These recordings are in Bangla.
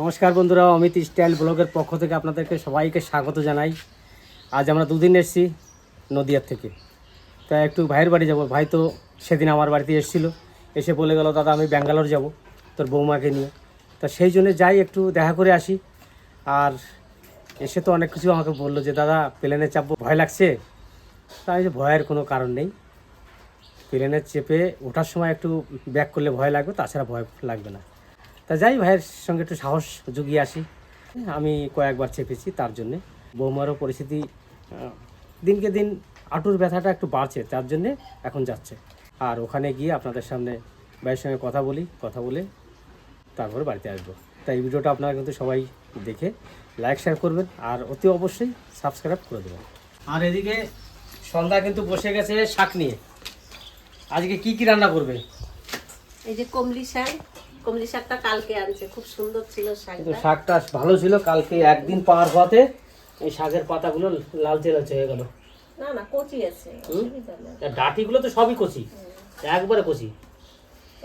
নমস্কার বন্ধুরা, অমিত স্টাইল ব্লগের পক্ষ থেকে আপনাদেরকে সবাইকে স্বাগত জানাই। আজ আমরা দুদিন এসেছি নদিয়ার থেকে। তা একটু ভাইয়ের বাড়ি যাব। ভাই তো সেদিন আমার বাড়িতে এসেছিল। এসে বলে গেল, দাদা, আমি ব্যাঙ্গালোর যাব তোর বৌমাকে নিয়ে। তা সেই জন্য যাই, একটু দেখা করে আসি। আর এসে তো অনেক কিছু আমাকে বলল যে, দাদা, প্লেনে চাপবো, ভয় লাগছে? তা আমি যে ভয়ের কোনো কারণ নেই। প্লেনে চেপে ওঠার সময় একটু ব্যাক করলে ভয় লাগবে, তাছাড়া ভয় লাগবে না। তা যাই ভাইয়ের সঙ্গে একটু সাহস জুগিয়ে আসি। আমি কয়েকবার চেপেছি তার জন্যে। বৌমারও পরিস্থিতি দিনকে দিন আঁটুর ব্যথাটা একটু বাড়ছে তার জন্যে এখন যাচ্ছে। আর ওখানে গিয়ে আপনাদের সামনে ভাইয়ের সঙ্গে কথা বলি কথা বলে তারপরে বাড়িতে আসব। তাই এই ভিডিওটা আপনারা কিন্তু সবাই দেখে লাইক শেয়ার করবেন আর অতি অবশ্যই সাবস্ক্রাইব করে দেবেন। আর এদিকে সন্ধ্যা কিন্তু বসে গেছে শাক নিয়ে। আজকে কি কি রান্না করবে? এই যে কমলি শাক কমলি শাকটা কালকে আনছে খুব সুন্দর ছিল শাকটা। শাকটা ভালো ছিল কালকে একদিন পাওয়ার পথে এই শাকের পাতাগুলো লালচে লালচে হয়ে গেল। না না কচি আছে ডাঁটিগুলো তো সবই কচি একবারে কচি।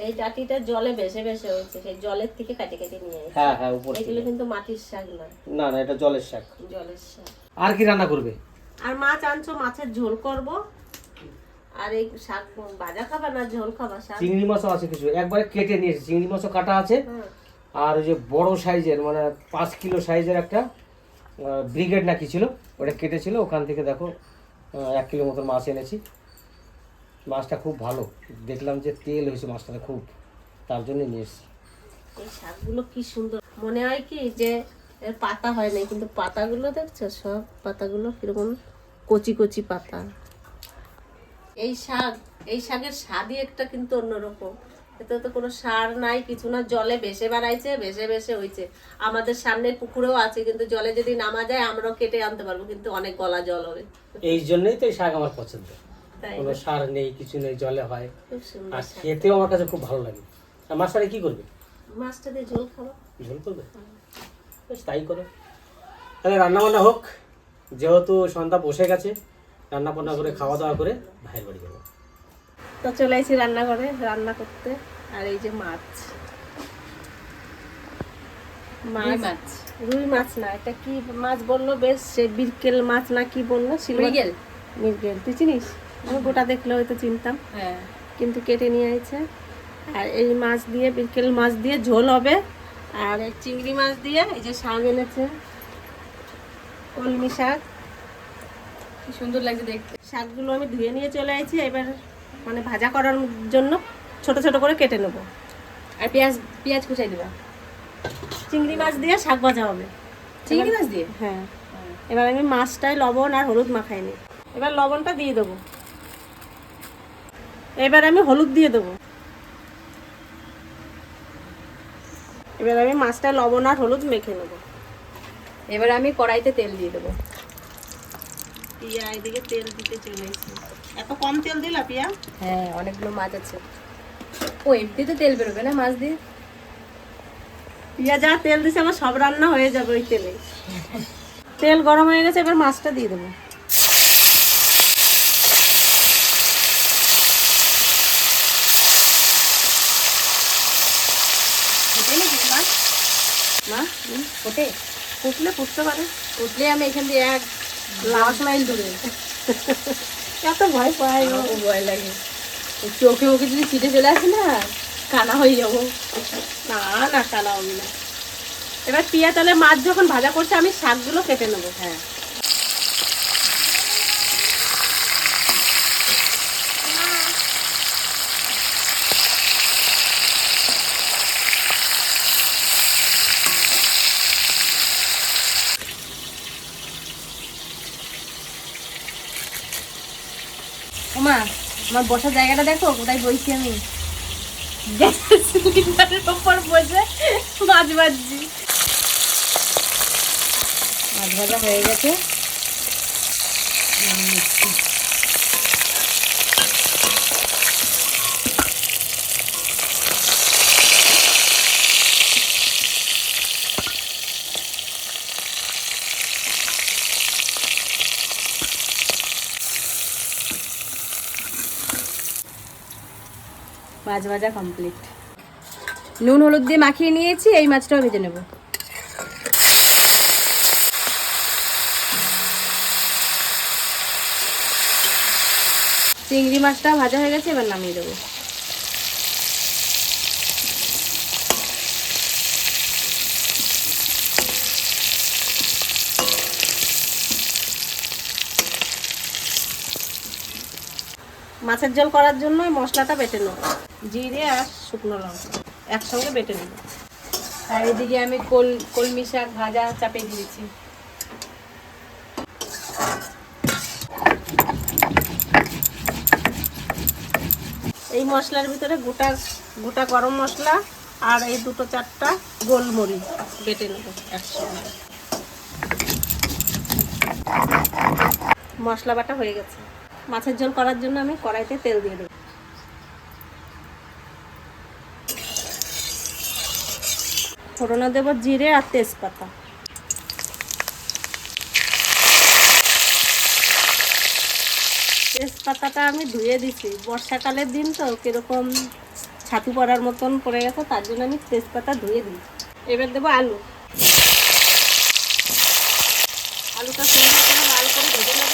এই ডাটিটা জলে ভেসে ভেসে হয়েছে সেই জলের থেকে কাটে কেটে নিয়ে হ্যাঁ হ্যাঁ উপর এগুলো কিন্তু মাটির শাক না। না না এটা জলের শাক। জলের শাক। আর কি রান্না করবে? আর মাছ আনছো মাছের ঝোল করব। আর এই শাক ভাজা খাবা না ঝোল খাবা শাক? চিংড়ি মাছও আছে কিছু। একবারে কেটে নিয়েছে। চিংড়ি মাছও কাটা আছে। আর ওই যে বড় সাইজের মানে পাঁচ কিলো সাইজের একটা ব্রিগেড না কি ছিল ওটা কেটেছিল। ওখান থেকে দেখো এক কিলো মতন মাছ এনেছি। মাছটা খুব ভালো। দেখলাম যে তেল হয়েছে মাছটাতে খুব। তার জন্য নিয়ে এসেছি। এই শাকগুলো কি সুন্দর। মনে হয় কি যে এর পাতা হয় নাই কিন্তু পাতাগুলো দেখছ? সব পাতাগুলো কীরকম কচি কচি পাতা। এই শাক এই শাকের স্বাদই একটা কিন্তু অন্যরকম। এতে তো কোনো সার নাই কিছু না জলে ভেসে বেড়াইছে ভেসে ভেসে হয়েছে আমাদের সামনে পুকুরেও আছে কিন্তু জলে যদি নামা যায় আমরাও কেটে আনতে পারব কিন্তু অনেক গলা জল হবে। এই জন্যই তো এই শাক আমার পছন্দ। কোনো সার নেই কিছু নেই জলে হয়। আর খেতেও আমার কাছে খুব ভালো লাগে। আর মাছটা কি করবে? মাছটা দিয়ে ঝোল খাব। ঝোল করবে? তাই করো। তাহলে রান্না বান্না হোক যেহেতু সন্ধ্যা বসে গেছে রান্না বান্না করে খাওয়া দাওয়া করে ভাইয়ের বাড়ি যাব। তো চলে আসি রান্নাঘরে রান্না করতে। আর এই যে মাছ। মাছ রুই মাছ না এটা কি মাছ বলল বেশ? সে বিরকেল মাছ না কি বলল? মৃগেল। মৃগেল। তুই চিনিস? আমি গোটা দেখলে হয়তো চিনতাম। হ্যাঁ। কিন্তু কেটে নিয়ে আইছে। আর এই মাছ দিয়ে বিরকেল মাছ দিয়ে ঝোল হবে। আর এই চিংড়ি মাছ দিয়ে এই যে শাক এনেছে। কলমি শাক। কি সুন্দর লাগছে দেখতে। শাকগুলো আমি ধুয়ে নিয়ে চলে আইছি এবার মানে ভাজা করার জন্য ছোট ছোট করে কেটে নেব। আর পেঁয়াজ পেঁয়াজ কুচাই দিবা। চিংড়ি মাছ দিয়ে শাক ভাজা হবে। চিংড়ি মাছ দিয়ে? হ্যাঁ। এবার আমি মাছটায় লবণ আর হলুদ মাখাই নি। এবার লবণটা দিয়ে দেবো। এবার আমি হলুদ দিয়ে দেবো। এবার আমি মাছটায় লবণ আর হলুদ মেখে নেব। এবার আমি কড়াইতে তেল দিয়ে দেবো। পিয়া এদিকে তেল দিতে চলে এসেছি। এত কম তেল দিলা পিয়া? হ্যাঁ অনেকগুলো মাছ আছে। ও এমনি তো তেল বেরোবে না মাছ দিয়ে? পিয়া যা তেল দিছে আমার সব রান্না হয়ে যাবে ওই তেলে। তেল গরম হয়ে গেছে এবার মাছটা দিয়ে দেবো। মা ফোটে। ফুটলে ফুটতে পারে। ফুটলে আমি এখান দিয়ে এক লাশ মাইল দূরে। এত ভয় পায়। ভয় লাগে। চোখে মুখে যদি ছিটে চলে আসে না কানা হয়ে যাব। না না কানা হবে না। এবার পিয়া তাহলে মাছ যখন ভাজা করছে আমি শাকগুলো কেটে নেব। হ্যাঁ। আমার বসার জায়গাটা দেখো, কোথায় বইছি আমি? গ্যাসের সিলিন্ডারের বসে মাছ ভাজছি। মাছ ভাজা হয়ে গেছে। মাছ ভাজা কমপ্লিট নুন, হলুদ দিয়ে মাখিয়ে নিয়েছি, এই মাছটাও ভেজে নেব। চিংড়ি মাছটা ভাজা হয়ে গেছে, এবার নামিয়ে দেবো। মাছের ঝোল করার জন্য মশলাটা বেটে নেব। জিরে আর শুকনো লঙ্কা একসঙ্গে বেটে নেব। আর এদিকে আমি কোল, কলমি শাক ভাজা চাপিয়ে দিয়েছি। এই মশলার ভিতরে গোটা গোটা গরম মশলা আর এই দুটো চারটা গোলমরিচ বেটে নেব একসঙ্গে। মশলা বাটা হয়ে গেছে। মাছের ঝোল করার জন্য আমি কড়াইতে তেল দিয়ে দেবো। ফোড়নে দেবো জিরে আর তেজপাতা। তেজপাতাটা আমি ধুয়ে দিছি। বর্ষাকালের দিন তো কীরকম ছাতু পড়ার মতন পড়ে গেছে, তার জন্য আমি তেজপাতা ধুয়ে দিই। এবার দেবো আলু। আলুটা সুন্দর করে লাল করে ভেজে নেব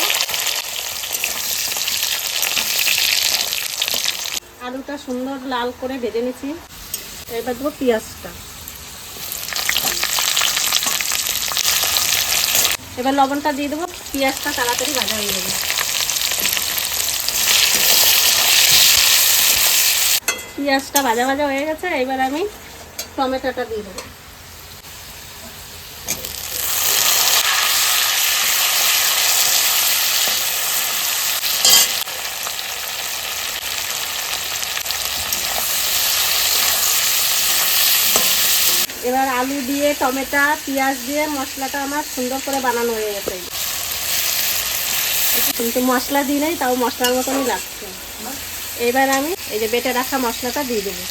আলুটা সুন্দর লাল করে ভেজে নিয়েছি এবার দেবো পেঁয়াজটা। এবার লবণটা দিয়ে দেবো, পেঁয়াজটা তাড়াতাড়ি ভাজা হয়ে যাবে। পেঁয়াজটা ভাজা ভাজা হয়ে গেছে, এবার আমি টমেটোটা দিয়ে দেবো এবার আলু দিয়ে, টমেটো, পেঁয়াজ দিয়ে মশলাটা আমার সুন্দর করে বানানো হয়ে গেছে। কিন্তু মশলা দিই নাই, তাও মশলার মতনই লাগছে। এবার আমি এই যে বেটে রাখা মশলাটা দিয়ে দেবো।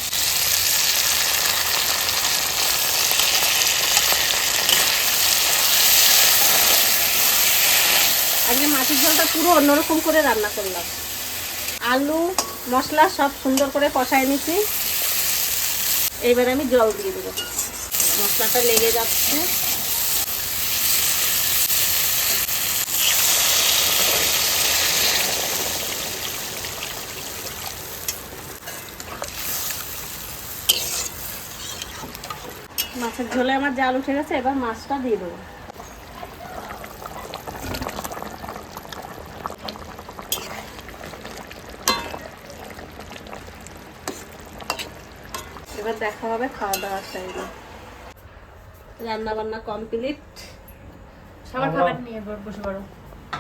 আজকে মাটির ঝোলটা পুরো অন্যরকম করে রান্না করলাম। আলু, মশলা সব সুন্দর করে কষায় নিছি এইবার আমি জল দিয়ে দেবো। মশলাটা লেগে যাচ্ছে। মাছের ঝোলে আমার জাল উঠে গেছে, এবার মাছটা দিয়ে দেবো। এবার দেখা হবে খাওয়া দাওয়ার টাইমে রান্না বান্না কমপ্লিট। সবার খাবার নিয়ে বসে পড়ো।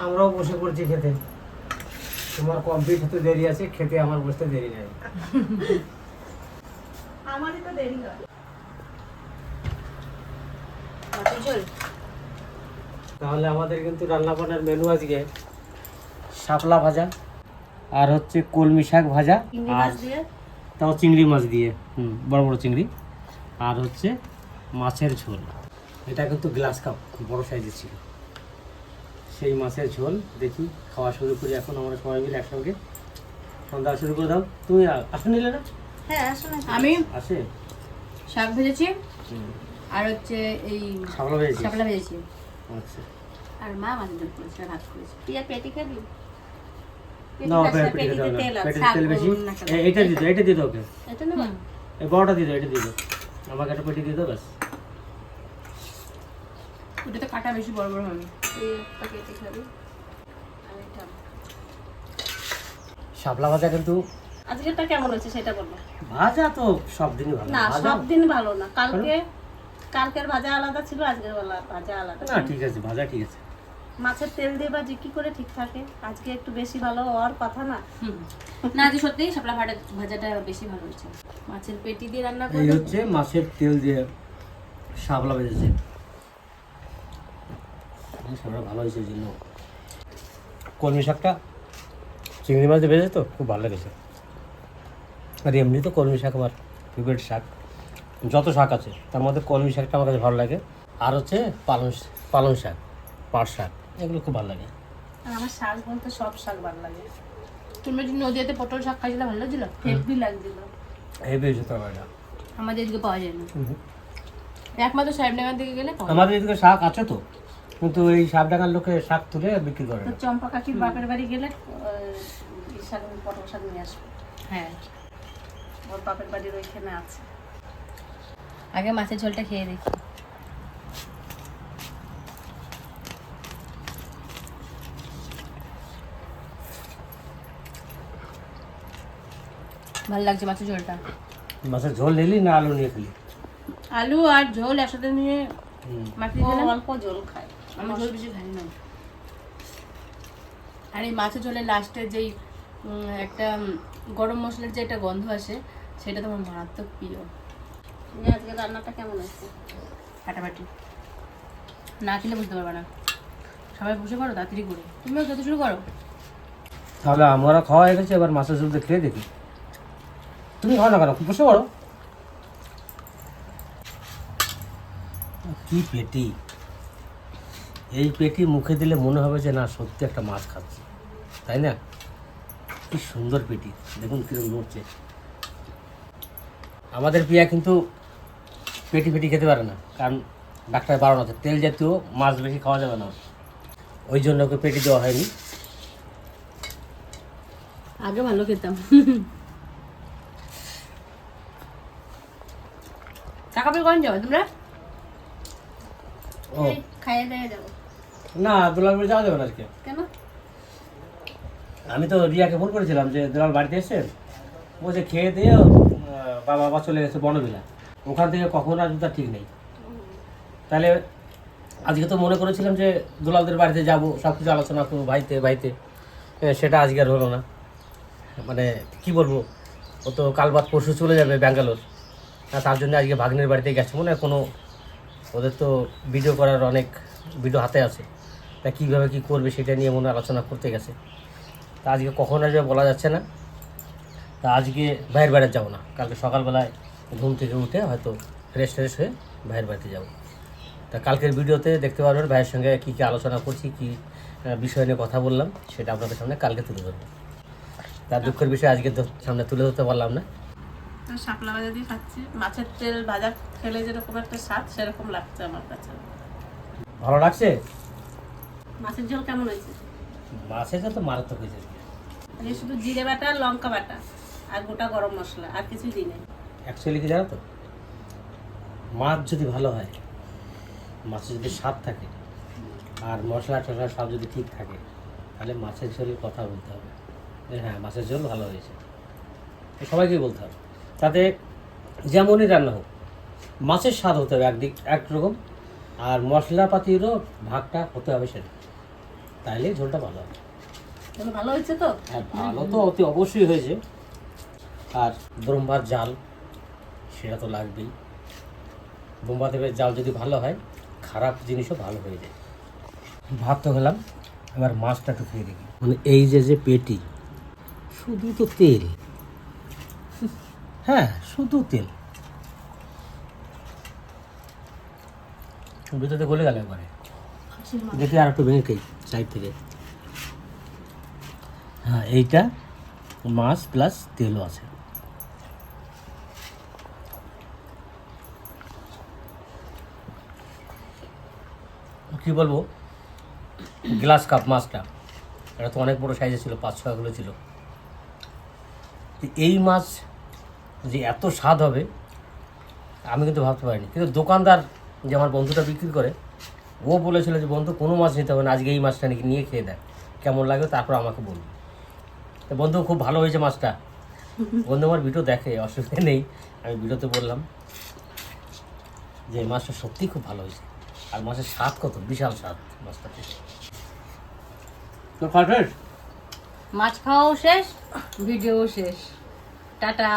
আমরাও বসে পড়ছি খেতে। তোমার কমপ্লিট হতে দেরি আছে খেতে আমার বসতে দেরি নাই। আমারই তো দেরি হয়। তাহলে আমাদের কিন্তু রান্না বান্নার মেনু আজকে শাপলা ভাজা আর হচ্ছে কলমি শাক ভাজা আর তাও চিংড়ি মাছ দিয়ে হুম বড় বড় চিংড়ি। আর হচ্ছে মাছের ঝোল। এটা কিন্তু গ্লাস কাপ বড় সাইজের ছিল। সেই মাছের ঝোল দেখি খাওয়া শুরু করি এখন আমরা সবাই মিলে একসঙ্গে। সন্ধ্যা শুরু করে দাও। তুমি আসো নিলে না হ্যাঁ আসলে আমি? আসে। শাক ভেজেছি। আর হচ্ছে এই শাপলা ভেজেছি। শাপলা ভেজেছি। আচ্ছা। আর মা মাছের ঝোল করেছে ভাত করেছে। টিয়া পেটি খাবি না পেটি পেটে খাস না, পেটে পেটিতে দাও তেল না আছে। পেটে শাক তেল বেশি। করুন না কেন? এ- এইটা দিত এটা দিত ওকে। এটা এই বড়টা দিত এটা দিত আমাকে একটা পেটি দিত ব্যাস। ওটা তো কাটা বেশি বড় বড় হবে। এই একটা পেটি খাবি। শাপলা ভাজা কিন্তু আজকেরটা কেমন হয়েছে সেটা বলব। ভাজা তো সব দিনই ভালো। না সব দিন ভালো না। কালকে কালকের ভাজা আলাদা ছিল আজকের ভাজা আলাদা না ঠিক আছে ভাজা ঠিক আছে। মাছের তেল দিয়ে ভাজি কি করে ঠিক থাকে। আজকে একটু বেশি ভালো হওয়ার কথা না। না আজকে সত্যি শাপলা ভাজা ভাজাটা বেশি ভালো হয়েছে। মাছের পেটি দিয়ে রান্না এই হচ্ছে মাছের তেল দিয়ে শাপলা ভেজেছে শাপলা ভালো হয়েছে জন্য। কলমি শাকটা চিংড়ি মাছ দিয়ে ভেজে তো খুব ভালো লেগেছে। আর এমনি তো কলমি শাক আমার ফেভারিট শাক। যত শাক আছে তার মধ্যে কলমি শাকটা আমার কাছে ভালো লাগে। আর হচ্ছে পালং পালং শাক পাট শাক এগুলো খুব ভালো লাগে। আর আমার শাক বলতে সব শাক ভালো লাগে। তুমি যদি নদীতে পটল শাক খাইছিলে ভালো লাগছিল? হেভি লাগছিল। এই বেশি তো আমার আমাদের এদিকে পাওয়া যায় না। একমাত্র সাহেবনগর দিকে গেলে আমাদের এদিকে শাক আছে তো। কিন্তু এই শাক ডাকার লোকে শাক তুলে বিক্রি করে তো চম্পা কাকির বাপের বাড়ি গেলে শাক পটল শাক নিয়ে আসব। হ্যাঁ। ওর বাপের বাড়ির ওইখানে আছে। আগে মাছের ঝোলটা খেয়ে দেখি। ভালো লাগছে মাছের ঝোলটা? মাছের ঝোল নিলি না আলু নিয়ে খেলি? আলু আর ঝোল একসাথে নিয়ে ও অল্প ঝোল খায়। আমি ঝোল বেশি খাই না আর এই মাছের ঝোলের লাস্টে যেই একটা গরম মশলার যে একটা গন্ধ আসে সেটা তোমার মারাত্মক প্রিয়। নিয়ে আজকে রান্নাটা কেমন হয়েছে? ফাটাফাটি। না খেলে বুঝতে পারবে না। সবাই বসে করো তাড়াতাড়ি করে। তুমিও যত শুরু করো। তাহলে আমরা খাওয়া হয়ে গেছে এবার মাছের ঝোলটা খেয়ে দেখি। তুমি খাও না কেন? বসে পড়ো। কি পেটি। এই পেটি মুখে দিলে মনে হবে যে না সত্যি একটা মাছ খাচ্ছি। তাই না? কি সুন্দর পেটি। দেখুন কীরকম নড়ছে। আমাদের পিয়া কিন্তু পেটি পেটি খেতে পারে না কারণ ডাক্তার বারণ আছে। তেল জাতীয় মাছ বেশি খাওয়া যাবে না। ওই জন্য ওকে পেটি দেওয়া হয়নি। আগে ভালো খেতাম। টাকা পেয়ে কখন যাবে তোমরা? ও। খাইয়ে দিয়ে যাব। না দুলাল বাড়ি যাওয়া যাবে না আজকে। কেন? আমি তো রিয়াকে ফোন করেছিলাম যে দুলাল বাড়িতে এসেছেন বলছে খেয়ে দিয়ে বাবা বাবা চলে গেছে বনবিলা। ওখান থেকে কখন আসবে তার ঠিক নেই। তাহলে আজকে তো মনে করেছিলাম যে দুলালদের বাড়িতে যাব সব কিছু আলোচনা করব ভাইতে ভাইতে সেটা আজকে আর হলো না। মানে কি বলব ও তো কাল বাদ পরশু চলে যাবে ব্যাঙ্গালোর। তার জন্য আজকে ভাগ্নের বাড়িতে গেছে মনে হয় কোনো ওদের তো ভিডিও করার অনেক ভিডিও হাতে আছে। তা কীভাবে কী করবে সেটা নিয়ে মনে আলোচনা করতে গেছে। তা আজকে কখন আসবে বলা যাচ্ছে না। তা আজকে ভাইয়ের বাড়িতে যাব না। কালকে সকালবেলায় ঘুম থেকে উঠে হয়তো ফ্রেশ ফ্রেশ হয়ে ভাইয়ের বাড়িতে যাব। তা কালকের ভিডিওতে দেখতে পারবেন ভাইয়ের সঙ্গে কী কী আলোচনা করছি কী বিষয় নিয়ে কথা বললাম সেটা আপনাদের সামনে কালকে তুলে ধরবো। তার দুঃখের বিষয় আজকে সামনে তুলে ধরতে পারলাম না শাপলা ভাজা দিয়ে খাচ্ছি। মাছের তেল ভাজা খেলে যেরকম একটা স্বাদ সেরকম লাগছে আমার কাছে। ভালো লাগছে? মাছের ঝোল কেমন হয়েছে? মাছের তো মারাত্মক হয়েছে আজকে। শুধু জিরে বাটা আর লঙ্কা বাটা আর গোটা গরম মশলা আর কিছুই দিই নাই অ্যাকচুয়ালি কি জানো তো? মাছ যদি ভালো হয় মাছে যদি স্বাদ থাকে আর মশলা টশলা সব যদি ঠিক থাকে তাহলে মাছের ঝোলের কথা বলতে হবে। হ্যাঁ মাছের ঝোল ভালো হয়েছে। সবাইকেই বলতে হবে। তাতে যেমনই রান্না হোক মাছের স্বাদ হতে হবে একদিক একরকম আর মশলাপাতিরও ভাগটা হতে হবে সেটা তাইলে ঝোলটা ভালো হবে। তাহলে ভালো হয়েছে তো? হ্যাঁ ভালো তো অতি অবশ্যই হয়েছে। আর ব্রহ্মার জাল সেটা তো লাগবেই। ব্রহ্মাদেবের জাল যদি ভালো হয় খারাপ জিনিসও ভালো হয়ে যায়। ভাত তো খেলাম এবার মাছটা একটু খেয়ে দেখি। মানে এই যে যে পেটি শুধু তো তেল। হ্যাঁ শুধু তেল। ভিতরে গলে গেল একবারে দেখি আর একটু ভেঙে খাই সাইড থেকে। হ্যাঁ এইটা মাছ প্লাস তেলও আছে। কি বলব? গ্লাস কাপ মাছটা। এটা তো অনেক বড় সাইজে ছিল, পাঁচ ছয়গুলো ছিল। এই মাছ যে এত স্বাদ হবে, আমি কিন্তু ভাবতে পারিনি। কিন্তু দোকানদার যে আমার বন্ধুটা বিক্রি করে ও বলেছিল যে বন্ধু কোনো মাছ নিতে হবে না আজকে এই মাছটা নাকি নিয়ে খেয়ে দেয় কেমন লাগে তারপর আমাকে বলবি। তো বন্ধু খুব ভালো হয়েছে মাছটা। বন্ধু আমার ভিডিও দেখে অসুবিধা নেই আমি ভিডিওতে বললাম যে এই মাছটা সত্যিই খুব ভালো হয়েছে। আর মাছের স্বাদ কত বিশাল স্বাদ মাছটা তো মাছ খাওয়াও শেষ ভিডিও শেষ। টাটা।